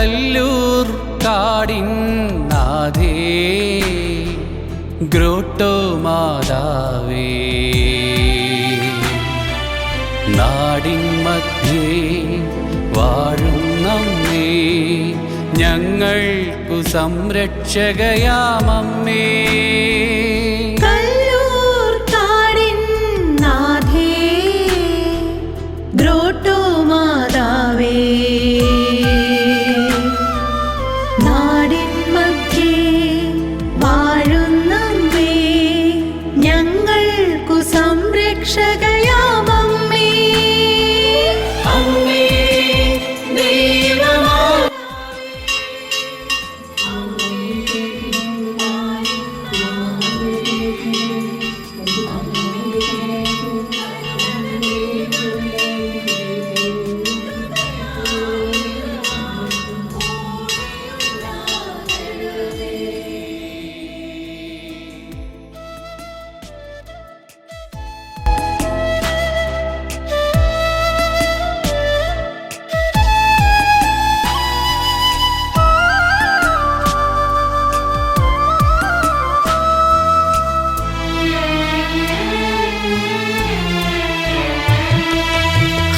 കല്ലൂർ കാടിൻ നാഥേ ഗ്രോട്ടോ മാതാവേ. നാടിൻ മധ്യേ വാഴും നമ്മേ ഞങ്ങൾക്കു സംരക്ഷകയാമമ്മേ. കല്ലൂർ കാടിൻ സംരക്ഷകയാമമ്മേ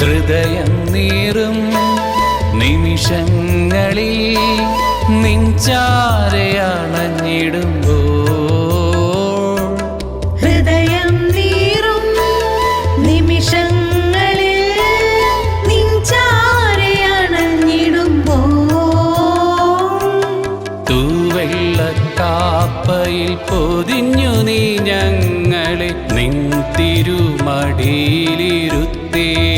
ഹൃദയം നീറും നിമിഷങ്ങളിൽ നിഞ്ചാരയണഞ്ഞിടുമ്പോ ഹൃദയം നീറും നിമിഷങ്ങളിൽ നിഞ്ചാരയണഞ്ഞിടുമ്പോൾ തൂവെള്ളക്കാപ്പയിൽ പൊതിഞ്ഞു നീ ഞങ്ങളെ നിൻ തിരുമടിയിലിരുത്തിയിടണമേ